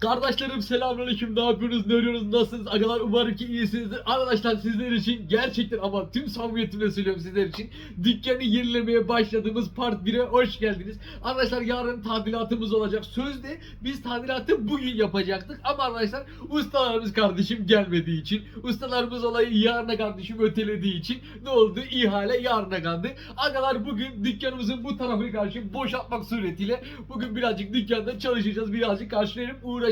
Kardeşlerim selamünaleyküm. Ne yapıyorsunuz? Ne arıyorsunuz? Nasılsınız? Agalar umarım ki iyisinizdir. Arkadaşlar sizler için gerçekten ama tüm samimiyetimle söylüyorum sizler için dükkanı yenilemeye başladığımız part 1'e hoş geldiniz. Arkadaşlar yarın tadilatımız olacak. Sözde biz tadilatı bugün yapacaktık ama arkadaşlar ustalarımız kardeşim gelmediği için ustalarımız olayı yarına kardeşim ötelediği için ne oldu? İhale yarına kaldı. Agalar bugün dükkanımızın bu tarafını karşı boşaltmak suretiyle bugün birazcık dükkanda çalışacağız. Birazcık karşılayıp uğraşacağız.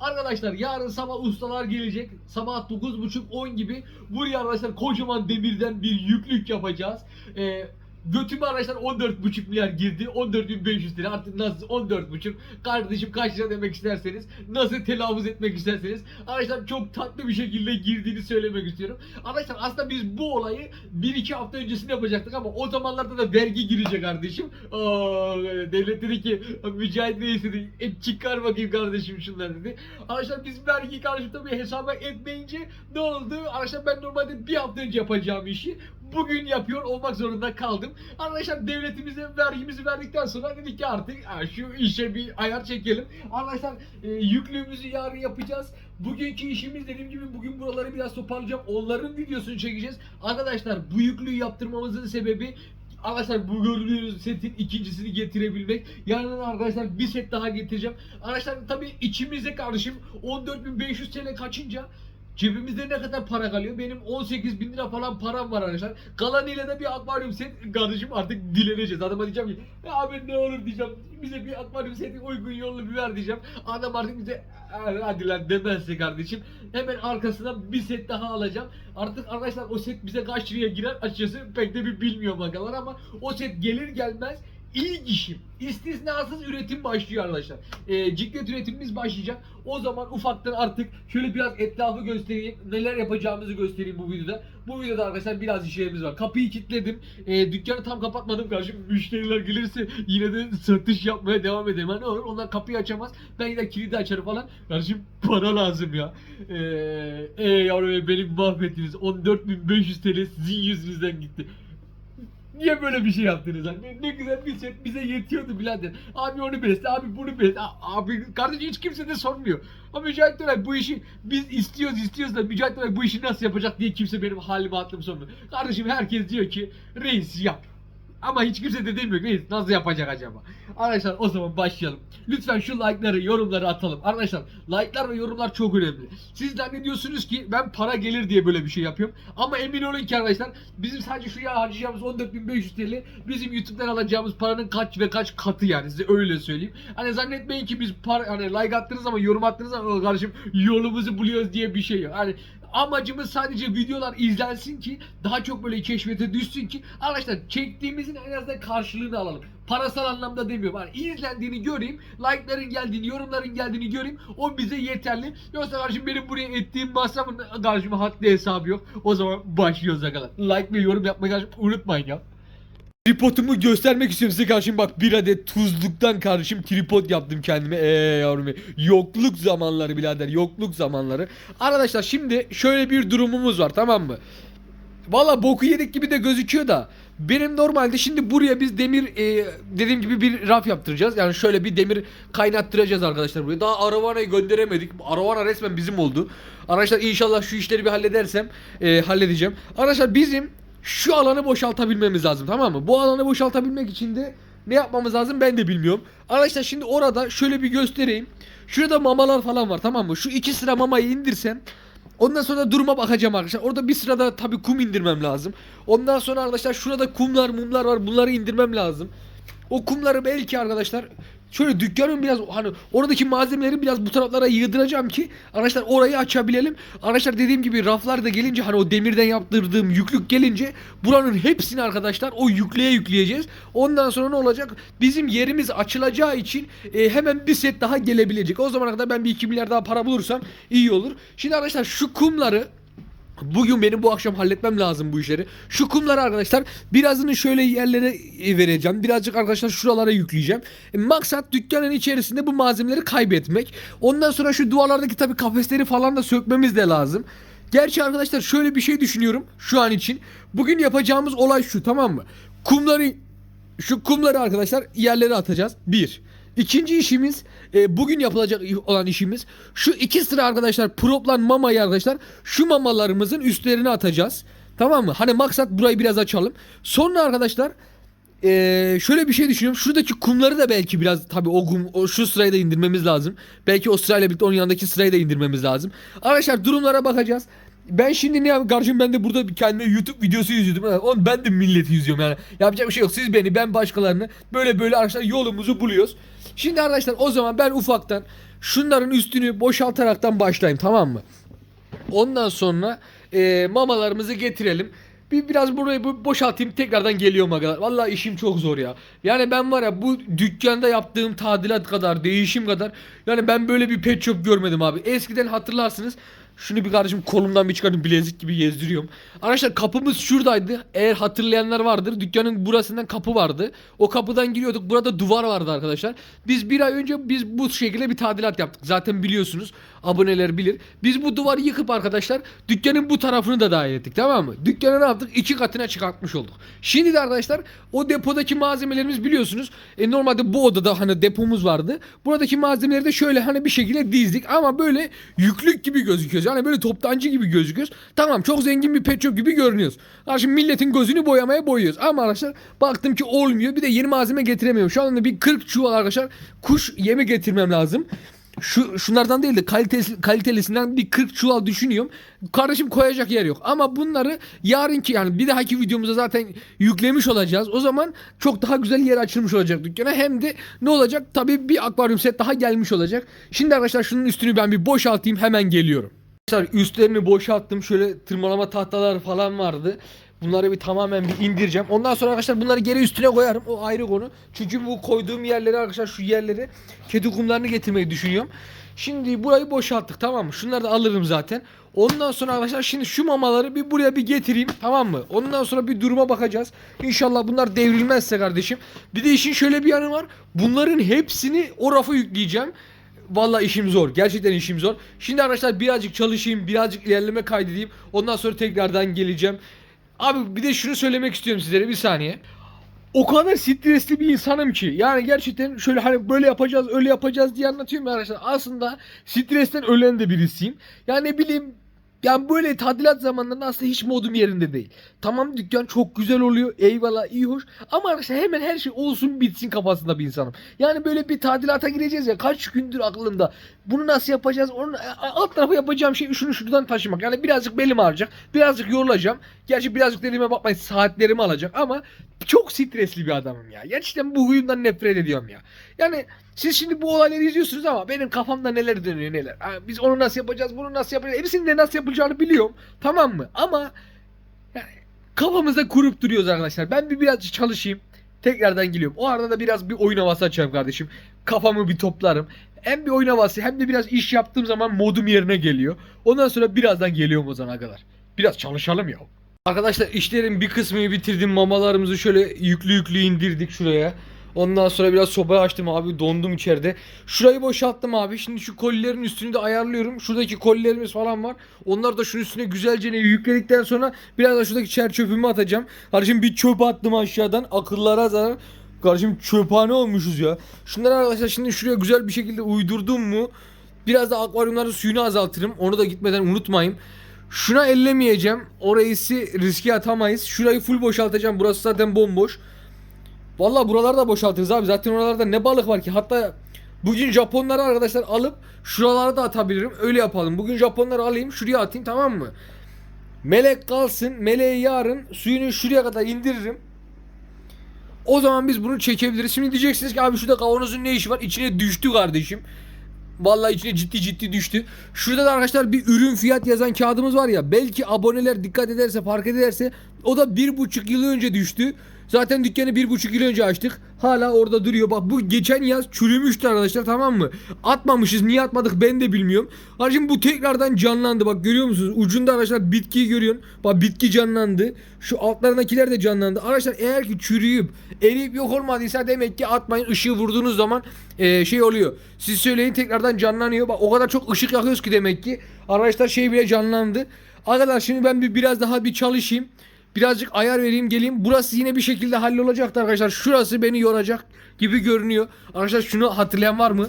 Arkadaşlar yarın sabah ustalar gelecek. Sabah 9.30-10 gibi buraya arkadaşlar kocaman demirden bir yüklük yapacağız. Ee, Götüme arkadaşlar 14,5 milyar girdi. 14.500 lira artık nasıl 14,5 kardeşim kaç lira demek isterseniz nasıl telaffuz etmek isterseniz arkadaşlar çok tatlı bir şekilde girdiğini söylemek istiyorum. Arkadaşlar aslında biz bu olayı 1-2 hafta öncesinde yapacaktık ama o zamanlarda da vergi girecek kardeşim. Aa, devlet dedi ki Mücahit Reis dedi et çıkar bakayım kardeşim şunları dedi. Arkadaşlar biz vergi karşı tabii hesaba etmeyince ne oldu? Arkadaşlar ben normalde bir hafta önce yapacağım işi bugün yapıyor olmak zorunda kaldım. Arkadaşlar devletimize vergimizi verdikten sonra dedik ki artık şu işe bir ayar çekelim. Arkadaşlar e, yüklüğümüzü yarın yapacağız. Bugünkü işimiz dediğim gibi bugün buraları biraz toparlayacağım. Onların videosunu çekeceğiz. Arkadaşlar bu yüklüğü yaptırmamızın sebebi Arkadaşlar bu gördüğünüz setin ikincisini getirebilmek. Yarın arkadaşlar bir set daha getireceğim. Arkadaşlar tabii içimizde kardeşim 14.500 TL kaçınca Cebimizde ne kadar para kalıyor? Benim 18 bin lira falan param var arkadaşlar. Kalanıyla da bir akvaryum set kardeşim artık dileneceğiz. Adama diyeceğim ki ya abi ne olur diyeceğim. Bize bir akvaryum seti uygun yollu bir ver diyeceğim. Adam artık bize "Ha, hadi lan demezse kardeşim. Hemen arkasından bir set daha alacağım. Artık arkadaşlar o set bize kaç liraya girer açıkçası pek de bir bilmiyorum bakalım ama o set gelir gelmez İlk işim. istisnasız üretim başlıyor arkadaşlar. Ee, ciklet üretimimiz başlayacak. O zaman ufaktan artık şöyle biraz etrafı göstereyim. Neler yapacağımızı göstereyim bu videoda. Bu videoda arkadaşlar biraz işlerimiz var. Kapıyı kilitledim. Ee, dükkanı tam kapatmadım kardeşim. Müşteriler gelirse yine de satış yapmaya devam edelim. Ha, ne olur onlar kapıyı açamaz. Ben yine kilidi açarım falan. Kardeşim para lazım ya. Ee, e yavrum benim mahvettiniz. 14.500 TL sizin yüzünüzden gitti. Niye böyle bir şey yaptınız lan? Ne, ne güzel bir set bize yetiyordu birader. Abi onu besle, abi bunu besle. Abi kardeşim hiç kimse de sormuyor. Ama Mücahit Döner bu işi biz istiyoruz istiyoruz da Mücahit Döner bu işi nasıl yapacak diye kimse benim halimi aklım sormuyor. Kardeşim herkes diyor ki reis yap. Ama hiç kimse de demiyor ki nasıl yapacak acaba? Arkadaşlar o zaman başlayalım. Lütfen şu like'ları, yorumları atalım. Arkadaşlar like'lar ve yorumlar çok önemli. Siz zannediyorsunuz ki ben para gelir diye böyle bir şey yapıyorum. Ama emin olun ki arkadaşlar bizim sadece şuraya harcayacağımız 14.500 TL bizim YouTube'dan alacağımız paranın kaç ve kaç katı yani size öyle söyleyeyim. Hani zannetmeyin ki biz para hani like attığınız zaman yorum attığınız zaman "O kardeşim yolumuzu buluyoruz diye bir şey yok. Hani amacımız sadece videolar izlensin ki daha çok böyle keşfete düşsün ki arkadaşlar çektiğimizin en azından karşılığını alalım. Parasal anlamda demiyorum. Hani izlendiğini göreyim, like'ların geldiğini, yorumların geldiğini göreyim. O bize yeterli. Yoksa kardeşim benim buraya ettiğim masrafın kardeşim haddi hesabı yok. O zaman başlıyoruz arkadaşlar. Like ve yorum yapmayı kardeşim unutmayın ya. Tripodumu göstermek istiyorum size kardeşim bak bir adet tuzluktan kardeşim tripod yaptım kendime eee yavrum yokluk zamanları birader yokluk zamanları Arkadaşlar şimdi şöyle bir durumumuz var tamam mı Valla boku yedik gibi de gözüküyor da benim normalde şimdi buraya biz demir e, dediğim gibi bir raf yaptıracağız. Yani şöyle bir demir kaynattıracağız arkadaşlar buraya. Daha Aravana'yı gönderemedik. Aravana resmen bizim oldu. Arkadaşlar inşallah şu işleri bir halledersem e, halledeceğim. Arkadaşlar bizim şu alanı boşaltabilmemiz lazım tamam mı? Bu alanı boşaltabilmek için de ne yapmamız lazım ben de bilmiyorum. Arkadaşlar şimdi orada şöyle bir göstereyim. Şurada mamalar falan var tamam mı? Şu iki sıra mamayı indirsem Ondan sonra duruma bakacağım arkadaşlar. Orada bir sırada tabii kum indirmem lazım. Ondan sonra arkadaşlar şurada kumlar mumlar var. Bunları indirmem lazım. O kumları belki arkadaşlar şöyle dükkanın biraz hani oradaki malzemeleri biraz bu taraflara yığdıracağım ki arkadaşlar orayı açabilelim. Arkadaşlar dediğim gibi raflar da gelince hani o demirden yaptırdığım yüklük gelince buranın hepsini arkadaşlar o yükleye yükleyeceğiz. Ondan sonra ne olacak? Bizim yerimiz açılacağı için e, hemen bir set daha gelebilecek. O zamana kadar ben bir 2 milyar daha para bulursam iyi olur. Şimdi arkadaşlar şu kumları Bugün benim bu akşam halletmem lazım bu işleri. Şu kumları arkadaşlar birazını şöyle yerlere e, vereceğim. Birazcık arkadaşlar şuralara yükleyeceğim. E, maksat dükkanın içerisinde bu malzemeleri kaybetmek. Ondan sonra şu duvarlardaki tabii kafesleri falan da sökmemiz de lazım. Gerçi arkadaşlar şöyle bir şey düşünüyorum şu an için. Bugün yapacağımız olay şu tamam mı? Kumları şu kumları arkadaşlar yerlere atacağız. Bir. İkinci işimiz e, bugün yapılacak olan işimiz şu iki sıra arkadaşlar proplan mamayı arkadaşlar şu mamalarımızın üstlerine atacağız. Tamam mı? Hani maksat burayı biraz açalım. Sonra arkadaşlar e, şöyle bir şey düşünüyorum. Şuradaki kumları da belki biraz tabii o kum o şu sırayı da indirmemiz lazım. Belki o sırayla birlikte onun yanındaki sırayı da indirmemiz lazım. Arkadaşlar durumlara bakacağız. Ben şimdi ne yapayım kardeşim ben de burada kendime YouTube videosu izliyordum. Ha, Oğlum ben de milleti izliyorum yani. Yapacak bir şey yok. Siz beni ben başkalarını böyle böyle arkadaşlar yolumuzu buluyoruz. Şimdi arkadaşlar o zaman ben ufaktan şunların üstünü boşaltaraktan başlayayım tamam mı? Ondan sonra e, mamalarımızı getirelim. Bir biraz burayı bu boşaltayım tekrardan geliyorum agalar. Vallahi işim çok zor ya. Yani ben var ya bu dükkanda yaptığım tadilat kadar, değişim kadar yani ben böyle bir pet shop görmedim abi. Eskiden hatırlarsınız şunu bir kardeşim kolumdan bir çıkardım bilezik gibi gezdiriyorum. Arkadaşlar kapımız şuradaydı. Eğer hatırlayanlar vardır. Dükkanın burasından kapı vardı. O kapıdan giriyorduk. Burada duvar vardı arkadaşlar. Biz bir ay önce biz bu şekilde bir tadilat yaptık. Zaten biliyorsunuz. Aboneler bilir. Biz bu duvarı yıkıp arkadaşlar dükkanın bu tarafını da dahil ettik. Tamam mı? Dükkanı ne yaptık? İki katına çıkartmış olduk. Şimdi de arkadaşlar o depodaki malzemelerimiz biliyorsunuz. E, normalde bu odada hani depomuz vardı. Buradaki malzemeleri de şöyle hani bir şekilde dizdik. Ama böyle yüklük gibi gözüküyoruz. Yani böyle toptancı gibi gözüküyoruz. Tamam çok zengin bir pet shop gibi görünüyoruz. Ha şimdi milletin gözünü boyamaya boyuyoruz. Ama arkadaşlar baktım ki olmuyor. Bir de yeni malzeme getiremiyorum. Şu anda bir 40 çuval arkadaşlar kuş yemi getirmem lazım. Şu şunlardan değil de kalitesi, kalitelisinden bir 40 çuval düşünüyorum. Kardeşim koyacak yer yok. Ama bunları yarınki yani bir dahaki videomuzda zaten yüklemiş olacağız. O zaman çok daha güzel yer açılmış olacak dükkana. Hem de ne olacak? Tabii bir akvaryum set daha gelmiş olacak. Şimdi arkadaşlar şunun üstünü ben bir boşaltayım hemen geliyorum. Arkadaşlar üstlerini boşalttım. Şöyle tırmalama tahtalar falan vardı. Bunları bir tamamen bir indireceğim. Ondan sonra arkadaşlar bunları geri üstüne koyarım. O ayrı konu. Çünkü bu koyduğum yerleri arkadaşlar şu yerleri kedi kumlarını getirmeyi düşünüyorum. Şimdi burayı boşalttık tamam mı? Şunları da alırım zaten. Ondan sonra arkadaşlar şimdi şu mamaları bir buraya bir getireyim tamam mı? Ondan sonra bir duruma bakacağız. İnşallah bunlar devrilmezse kardeşim. Bir de işin şöyle bir yanı var. Bunların hepsini o rafa yükleyeceğim. Vallahi işim zor. Gerçekten işim zor. Şimdi arkadaşlar birazcık çalışayım, birazcık ilerleme kaydedeyim. Ondan sonra tekrardan geleceğim. Abi bir de şunu söylemek istiyorum sizlere bir saniye. O kadar stresli bir insanım ki. Yani gerçekten şöyle hani böyle yapacağız, öyle yapacağız diye anlatıyorum ya arkadaşlar. Aslında stresten ölen de birisiyim. Yani ne bileyim yani böyle tadilat zamanlarında aslında hiç modum yerinde değil. Tamam dükkan çok güzel oluyor. Eyvallah iyi hoş. Ama arkadaşlar hemen her şey olsun bitsin kafasında bir insanım. Yani böyle bir tadilata gireceğiz ya kaç gündür aklımda. Bunu nasıl yapacağız? Onun alt tarafı yapacağım şey şunu şuradan taşımak. Yani birazcık belim ağrıyacak. Birazcık yorulacağım. Gerçi birazcık dediğime bakmayın saatlerimi alacak ama çok stresli bir adamım ya. Gerçekten bu huyumdan nefret ediyorum ya. Yani siz şimdi bu olayları izliyorsunuz ama benim kafamda neler dönüyor neler. Ha, Biz onu nasıl yapacağız, bunu nasıl yapacağız. Hepsinin de nasıl yapılacağını biliyorum. Tamam mı? Ama yani kafamızda kurup duruyoruz arkadaşlar. Ben bir birazcık çalışayım. Tekrardan geliyorum. O arada da biraz bir oyun havası açarım kardeşim. Kafamı bir toplarım. Hem bir oyun havası hem de biraz iş yaptığım zaman modum yerine geliyor. Ondan sonra birazdan geliyorum o zaman kadar. Biraz çalışalım ya. Arkadaşlar işlerin bir kısmını bitirdim. Mamalarımızı şöyle yüklü yüklü indirdik şuraya. Ondan sonra biraz sobayı açtım abi dondum içeride. Şurayı boşalttım abi. Şimdi şu kolilerin üstünü de ayarlıyorum. Şuradaki kolilerimiz falan var. Onlar da şunun üstüne güzelce yükledikten sonra biraz da şuradaki çer çöpümü atacağım. Kardeşim bir çöp attım aşağıdan. Akıllara zarar. Kardeşim çöphane olmuşuz ya. Şunları arkadaşlar şimdi şuraya güzel bir şekilde uydurdum mu? Biraz da akvaryumların suyunu azaltırım. Onu da gitmeden unutmayın. Şuna ellemeyeceğim. Orayı riske atamayız. Şurayı full boşaltacağım. Burası zaten bomboş. Vallahi buraları da boşaltırız abi. Zaten oralarda ne balık var ki? Hatta bugün Japonları arkadaşlar alıp şuralara da atabilirim. Öyle yapalım. Bugün Japonları alayım şuraya atayım tamam mı? Melek kalsın. Meleği yarın suyunu şuraya kadar indiririm. O zaman biz bunu çekebiliriz. Şimdi diyeceksiniz ki abi şurada kavanozun ne işi var? İçine düştü kardeşim. Vallahi içine ciddi ciddi düştü. Şurada da arkadaşlar bir ürün fiyat yazan kağıdımız var ya. Belki aboneler dikkat ederse fark ederse o da bir buçuk yıl önce düştü. Zaten dükkanı bir buçuk yıl önce açtık. Hala orada duruyor. Bak bu geçen yaz çürümüştü arkadaşlar tamam mı? Atmamışız. Niye atmadık ben de bilmiyorum. Arkadaşlar bu tekrardan canlandı. Bak görüyor musunuz? Ucunda arkadaşlar bitkiyi görüyorsun. Bak bitki canlandı. Şu altlarındakiler de canlandı. Arkadaşlar eğer ki çürüyüp eriyip yok olmadıysa demek ki atmayın. Işığı vurduğunuz zaman eee, şey oluyor. Siz söyleyin tekrardan canlanıyor. Bak o kadar çok ışık yakıyoruz ki demek ki. Arkadaşlar şey bile canlandı. Arkadaşlar şimdi ben bir biraz daha bir çalışayım. Birazcık ayar vereyim geleyim. Burası yine bir şekilde hallolacaktı arkadaşlar. Şurası beni yoracak gibi görünüyor. Arkadaşlar şunu hatırlayan var mı?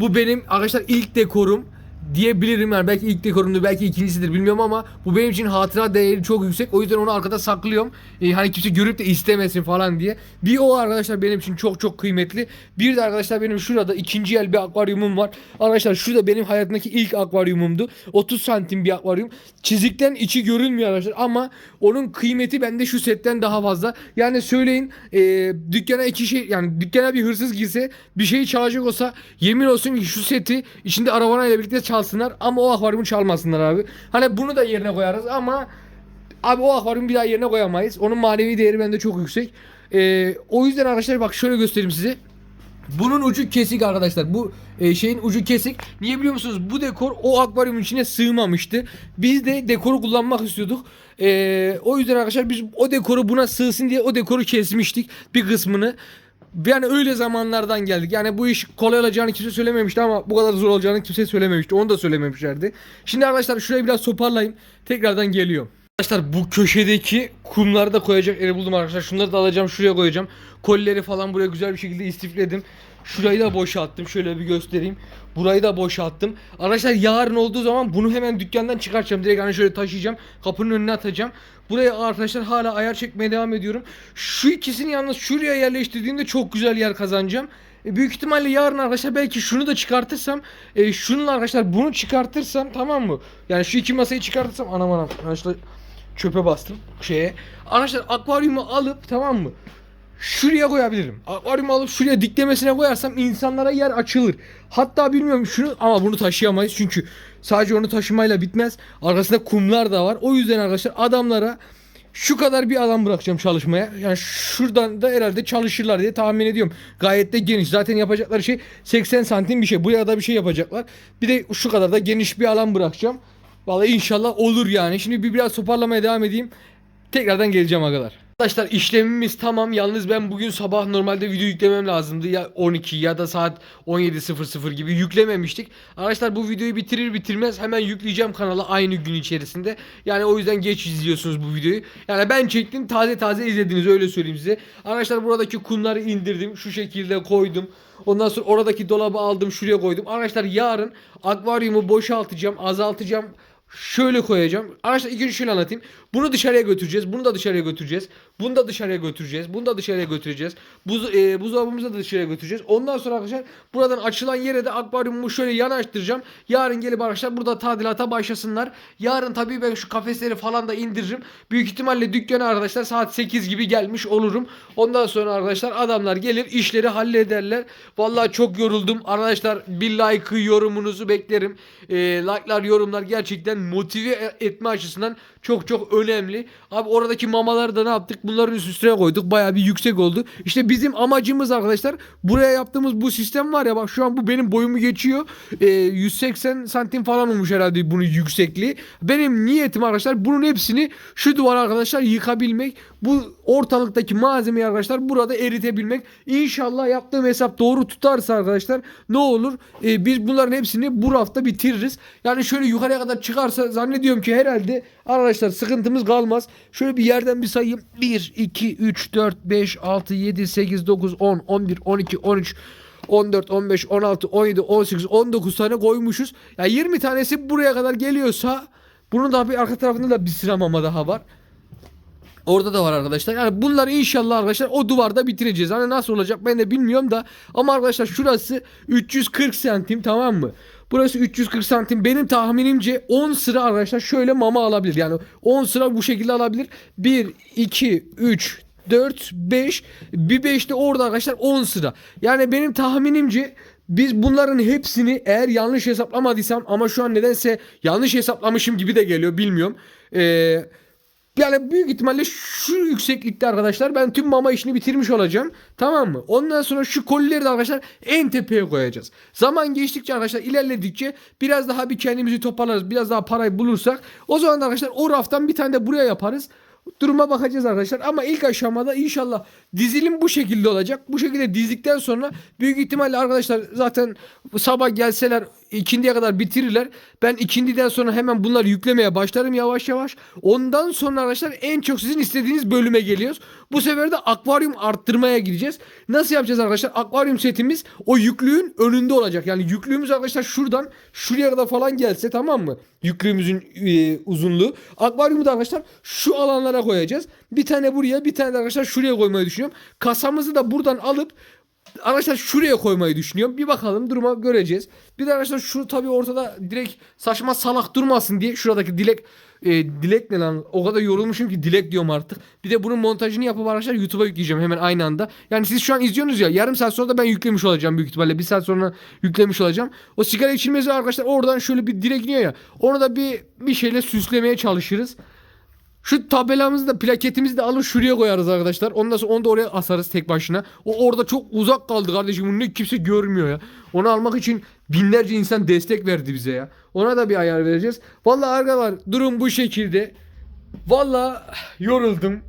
Bu benim arkadaşlar ilk dekorum diyebilirim yani. Belki ilk dekorumdur belki ikincisidir bilmiyorum ama bu benim için hatıra değeri çok yüksek. O yüzden onu arkada saklıyorum. Ee, hani kimse görüp de istemesin falan diye. Bir o arkadaşlar benim için çok çok kıymetli. Bir de arkadaşlar benim şurada ikinci el bir akvaryumum var. Arkadaşlar şurada benim hayatımdaki ilk akvaryumumdu. 30 santim bir akvaryum. Çizikten içi görünmüyor arkadaşlar ama onun kıymeti bende şu setten daha fazla. Yani söyleyin e, dükkana iki şey yani dükkana bir hırsız girse bir şeyi çalacak olsa yemin olsun ki şu seti içinde arabanayla birlikte çalsınlar ama o akvaryumu çalmasınlar abi. Hani bunu da yerine koyarız ama abi o akvaryumu bir daha yerine koyamayız. Onun manevi değeri bende çok yüksek. E, o yüzden arkadaşlar bak şöyle göstereyim size. Bunun ucu kesik arkadaşlar. Bu e, şeyin ucu kesik. Niye biliyor musunuz? Bu dekor o akvaryumun içine sığmamıştı. Biz de dekoru kullanmak istiyorduk. E, o yüzden arkadaşlar biz o dekoru buna sığsın diye o dekoru kesmiştik bir kısmını. Yani öyle zamanlardan geldik. Yani bu iş kolay olacağını kimse söylememişti ama bu kadar zor olacağını kimse söylememişti. Onu da söylememişlerdi. Şimdi arkadaşlar şurayı biraz toparlayayım. Tekrardan geliyorum. Arkadaşlar bu köşedeki kumları da koyacak yeri buldum arkadaşlar. Şunları da alacağım şuraya koyacağım. Kolileri falan buraya güzel bir şekilde istifledim. Şurayı da boşalttım. Şöyle bir göstereyim. Burayı da boşalttım. Arkadaşlar yarın olduğu zaman bunu hemen dükkandan çıkartacağım. Direkt hani şöyle taşıyacağım. Kapının önüne atacağım. Buraya arkadaşlar hala ayar çekmeye devam ediyorum. Şu ikisini yalnız şuraya yerleştirdiğimde çok güzel yer kazanacağım. E, büyük ihtimalle yarın arkadaşlar belki şunu da çıkartırsam e, şununla arkadaşlar bunu çıkartırsam tamam mı? Yani şu iki masayı çıkartırsam anam anam arkadaşlar çöpe bastım şeye. Arkadaşlar akvaryumu alıp tamam mı? Şuraya koyabilirim. Akvaryumu alıp şuraya diklemesine koyarsam insanlara yer açılır. Hatta bilmiyorum şunu ama bunu taşıyamayız çünkü sadece onu taşımayla bitmez. Arkasında kumlar da var. O yüzden arkadaşlar adamlara şu kadar bir alan bırakacağım çalışmaya. Yani şuradan da herhalde çalışırlar diye tahmin ediyorum. Gayet de geniş. Zaten yapacakları şey 80 santim bir şey. Buraya da bir şey yapacaklar. Bir de şu kadar da geniş bir alan bırakacağım. Vallahi inşallah olur yani. Şimdi bir biraz toparlamaya devam edeyim. Tekrardan geleceğim agalar. Arkadaşlar işlemimiz tamam. Yalnız ben bugün sabah normalde video yüklemem lazımdı. Ya 12 ya da saat 17.00 gibi yüklememiştik. Arkadaşlar bu videoyu bitirir bitirmez hemen yükleyeceğim kanala aynı gün içerisinde. Yani o yüzden geç izliyorsunuz bu videoyu. Yani ben çektim taze taze izlediniz öyle söyleyeyim size. Arkadaşlar buradaki kumları indirdim. Şu şekilde koydum. Ondan sonra oradaki dolabı aldım şuraya koydum. Arkadaşlar yarın akvaryumu boşaltacağım, azaltacağım. Şöyle koyacağım. Arkadaşlar ilk önce şöyle anlatayım. Bunu dışarıya götüreceğiz. Bunu da dışarıya götüreceğiz. Bunu da dışarıya götüreceğiz. Bunu da dışarıya götüreceğiz. Buz, e, buzdolabımızı da dışarıya götüreceğiz. Ondan sonra arkadaşlar buradan açılan yere de akvaryumumu şöyle yanaştıracağım. Yarın gelip arkadaşlar burada tadilata başlasınlar. Yarın tabii ben şu kafesleri falan da indiririm. Büyük ihtimalle dükkana arkadaşlar saat 8 gibi gelmiş olurum. Ondan sonra arkadaşlar adamlar gelir işleri hallederler. Vallahi çok yoruldum. Arkadaşlar bir like yorumunuzu beklerim. E, like'lar yorumlar gerçekten motive etme açısından çok çok önemli. Abi oradaki mamaları da ne yaptık? Bunların üst üstüne koyduk. Bayağı bir yüksek oldu. İşte bizim amacımız arkadaşlar buraya yaptığımız bu sistem var ya bak şu an bu benim boyumu geçiyor. Ee, 180 santim falan olmuş herhalde bunun yüksekliği. Benim niyetim arkadaşlar bunun hepsini şu duvar arkadaşlar yıkabilmek. Bu ortalıktaki malzemeyi arkadaşlar burada eritebilmek. İnşallah yaptığım hesap doğru tutarsa arkadaşlar ne olur? Ee, biz bunların hepsini bu hafta bitiririz. Yani şöyle yukarıya kadar çıkarsa zannediyorum ki herhalde arkadaşlar sıkıntımız kalmaz. Şöyle bir yerden bir sayayım. 1, 2, 3, 4, 5, 6, 7, 8, 9, 10, 11, 12, 13, 14, 15, 16, 17, 18, 19 tane koymuşuz. Ya 20 tanesi buraya kadar geliyorsa bunun da bir arka tarafında da bir sıra mama daha var. Orada da var arkadaşlar. Yani bunları inşallah arkadaşlar o duvarda bitireceğiz. Hani nasıl olacak ben de bilmiyorum da. Ama arkadaşlar şurası 340 santim tamam mı? Burası 340 santim. Benim tahminimce 10 sıra arkadaşlar şöyle mama alabilir. Yani 10 sıra bu şekilde alabilir. 1, 2, 3, 4, 5. Bir 5 de orada arkadaşlar 10 sıra. Yani benim tahminimce biz bunların hepsini eğer yanlış hesaplamadıysam ama şu an nedense yanlış hesaplamışım gibi de geliyor bilmiyorum. Eee yani büyük ihtimalle şu yükseklikte arkadaşlar ben tüm mama işini bitirmiş olacağım. Tamam mı? Ondan sonra şu kolileri de arkadaşlar en tepeye koyacağız. Zaman geçtikçe arkadaşlar ilerledikçe biraz daha bir kendimizi toparlarız. Biraz daha parayı bulursak o zaman da arkadaşlar o raftan bir tane de buraya yaparız. Duruma bakacağız arkadaşlar ama ilk aşamada inşallah dizilim bu şekilde olacak. Bu şekilde dizdikten sonra büyük ihtimalle arkadaşlar zaten sabah gelseler ikindiye kadar bitirirler. Ben ikindiden sonra hemen bunları yüklemeye başlarım yavaş yavaş. Ondan sonra arkadaşlar en çok sizin istediğiniz bölüme geliyoruz. Bu sefer de akvaryum arttırmaya gideceğiz. Nasıl yapacağız arkadaşlar? Akvaryum setimiz o yüklüğün önünde olacak. Yani yüklüğümüz arkadaşlar şuradan şuraya kadar falan gelse tamam mı? Yüklüğümüzün e, uzunluğu. Akvaryumu da arkadaşlar şu alanlara koyacağız. Bir tane buraya bir tane de arkadaşlar şuraya koymayı düşünüyorum. Kasamızı da buradan alıp Arkadaşlar şuraya koymayı düşünüyorum. Bir bakalım duruma göreceğiz. Bir de arkadaşlar şu tabii ortada direkt saçma salak durmasın diye şuradaki dilek e, dilek ne lan? O kadar yorulmuşum ki dilek diyorum artık. Bir de bunun montajını yapıp arkadaşlar YouTube'a yükleyeceğim hemen aynı anda. Yani siz şu an izliyorsunuz ya yarım saat sonra da ben yüklemiş olacağım büyük ihtimalle. Bir saat sonra yüklemiş olacağım. O sigara içilmezi arkadaşlar oradan şöyle bir direk iniyor ya. Onu da bir bir şeyle süslemeye çalışırız. Şu tabelamızı da plaketimizi de alır şuraya koyarız arkadaşlar. Ondan sonra onu da oraya asarız tek başına. O orada çok uzak kaldı kardeşim. Bunu kimse görmüyor ya. Onu almak için binlerce insan destek verdi bize ya. Ona da bir ayar vereceğiz. Vallahi arkadaşlar durum bu şekilde. Vallahi yoruldum.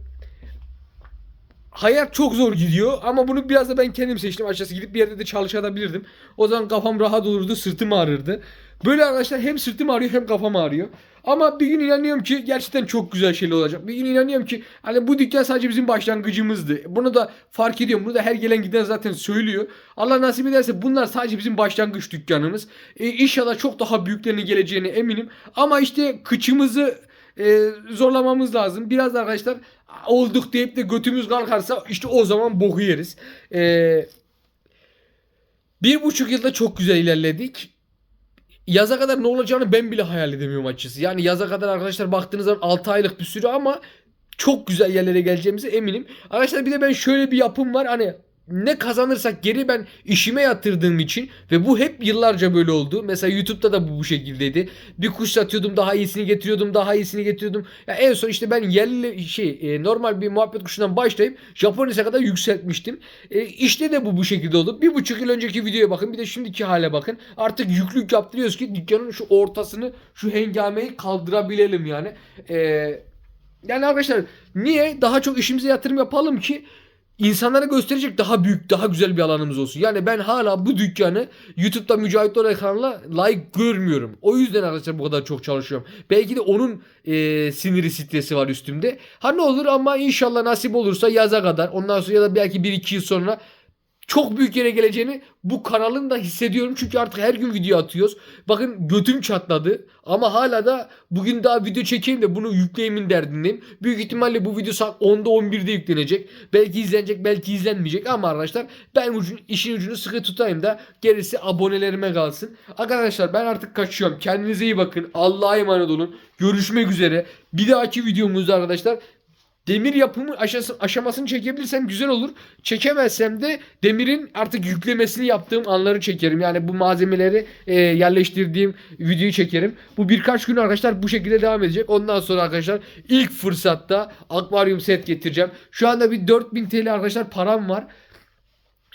Hayat çok zor gidiyor ama bunu biraz da ben kendim seçtim açıkçası gidip bir yerde de çalışabilirdim. O zaman kafam rahat olurdu sırtım ağrırdı. Böyle arkadaşlar hem sırtım ağrıyor hem kafam ağrıyor. Ama bir gün inanıyorum ki gerçekten çok güzel şeyler olacak. Bir gün inanıyorum ki hani bu dükkan sadece bizim başlangıcımızdı. Bunu da fark ediyorum. Bunu da her gelen giden zaten söylüyor. Allah nasip ederse bunlar sadece bizim başlangıç dükkanımız. E, inşallah çok daha büyüklerine geleceğine eminim. Ama işte kıçımızı e, zorlamamız lazım. Biraz da arkadaşlar olduk deyip de götümüz kalkarsa işte o zaman boku yeriz. E, bir buçuk yılda çok güzel ilerledik. Yaza kadar ne olacağını ben bile hayal edemiyorum açıkçası. Yani yaza kadar arkadaşlar baktığınız zaman 6 aylık bir süre ama çok güzel yerlere geleceğimize eminim. Arkadaşlar bir de ben şöyle bir yapım var. Hani ne kazanırsak geri ben işime yatırdığım için ve bu hep yıllarca böyle oldu. Mesela YouTube'da da bu bu şekildeydi. Bir kuş satıyordum daha iyisini getiriyordum daha iyisini getiriyordum. Ya en son işte ben yerli şey e, normal bir muhabbet kuşundan başlayıp Japonis'e kadar yükseltmiştim. E, işte de bu bu şekilde oldu. Bir buçuk yıl önceki videoya bakın bir de şimdiki hale bakın. Artık yüklük yaptırıyoruz ki dükkanın şu ortasını şu hengameyi kaldırabilelim yani. E, yani arkadaşlar niye daha çok işimize yatırım yapalım ki insanlara gösterecek daha büyük, daha güzel bir alanımız olsun. Yani ben hala bu dükkanı YouTube'da Mücahit Doray kanalına layık görmüyorum. O yüzden arkadaşlar bu kadar çok çalışıyorum. Belki de onun e, siniri stresi var üstümde. Ha ne olur ama inşallah nasip olursa yaza kadar ondan sonra ya da belki 1-2 yıl sonra çok büyük yere geleceğini bu kanalın da hissediyorum. Çünkü artık her gün video atıyoruz. Bakın götüm çatladı. Ama hala da bugün daha video çekeyim de bunu yükleyemin derdindeyim. Büyük ihtimalle bu video saat 10'da 11'de yüklenecek. Belki izlenecek belki izlenmeyecek. Ama arkadaşlar ben ucun, işin ucunu sıkı tutayım da gerisi abonelerime kalsın. Arkadaşlar ben artık kaçıyorum. Kendinize iyi bakın. Allah'a emanet olun. Görüşmek üzere. Bir dahaki videomuzda arkadaşlar demir yapımı aşası, aşamasını çekebilirsem güzel olur. Çekemezsem de demirin artık yüklemesini yaptığım anları çekerim. Yani bu malzemeleri e, yerleştirdiğim videoyu çekerim. Bu birkaç gün arkadaşlar bu şekilde devam edecek. Ondan sonra arkadaşlar ilk fırsatta akvaryum set getireceğim. Şu anda bir 4000 TL arkadaşlar param var.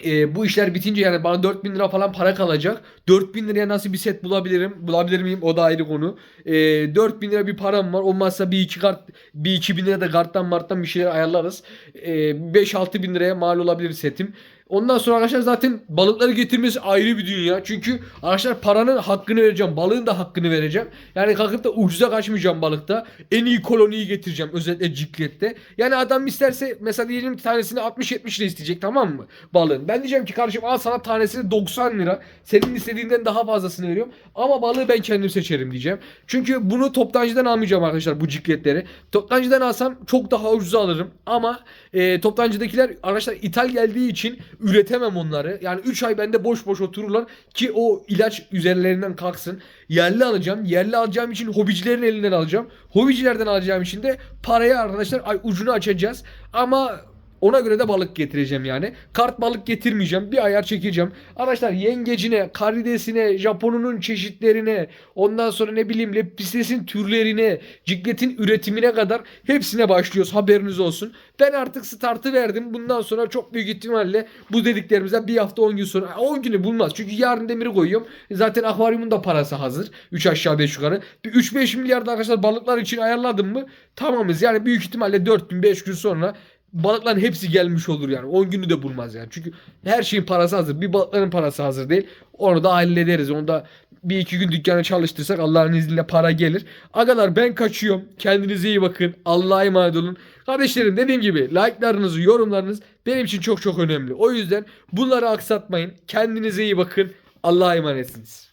E, bu işler bitince yani bana 4000 lira falan para kalacak. 4000 liraya nasıl bir set bulabilirim? Bulabilir miyim? O da ayrı konu. E, 4000 lira bir param var. Olmazsa bir iki kart bir 2000 lira da karttan marttan bir şeyler ayarlarız. E, 5-6 bin liraya mal olabilir setim. Ondan sonra arkadaşlar zaten balıkları getirmesi ayrı bir dünya. Çünkü arkadaşlar paranın hakkını vereceğim. Balığın da hakkını vereceğim. Yani kalkıp da ucuza kaçmayacağım balıkta. En iyi koloniyi getireceğim. Özellikle ciklette. Yani adam isterse mesela diyelim tanesini 60-70 lira isteyecek tamam mı? Balığın. Ben diyeceğim ki kardeşim al sana tanesini 90 lira. Senin istediğinden daha fazlasını veriyorum. Ama balığı ben kendim seçerim diyeceğim. Çünkü bunu toptancıdan almayacağım arkadaşlar bu cikletleri. Toptancıdan alsam çok daha ucuza alırım. Ama e, toptancıdakiler arkadaşlar ithal geldiği için üretemem onları. Yani 3 ay bende boş boş otururlar ki o ilaç üzerlerinden kalksın. Yerli alacağım. Yerli alacağım için hobicilerin elinden alacağım. Hobicilerden alacağım için de parayı arkadaşlar ay ucunu açacağız. Ama ona göre de balık getireceğim yani. Kart balık getirmeyeceğim. Bir ayar çekeceğim. Arkadaşlar yengecine, karidesine, Japonunun çeşitlerine, ondan sonra ne bileyim lepistesin türlerine, cikletin üretimine kadar hepsine başlıyoruz. Haberiniz olsun. Ben artık startı verdim. Bundan sonra çok büyük ihtimalle bu dediklerimizden bir hafta 10 gün sonra 10 günü bulmaz. Çünkü yarın demiri koyuyorum. Zaten akvaryumun da parası hazır. 3 aşağı 5 yukarı. Bir 3-5 milyar da arkadaşlar balıklar için ayarladım mı tamamız. Yani büyük ihtimalle 4 gün 5 gün sonra balıkların hepsi gelmiş olur yani. 10 günü de bulmaz yani. Çünkü her şeyin parası hazır. Bir balıkların parası hazır değil. Onu da hallederiz. Onu da bir iki gün dükkanı çalıştırsak Allah'ın izniyle para gelir. Agalar ben kaçıyorum. Kendinize iyi bakın. Allah'a emanet olun. Kardeşlerim dediğim gibi like'larınız, yorumlarınız benim için çok çok önemli. O yüzden bunları aksatmayın. Kendinize iyi bakın. Allah'a emanetsiniz.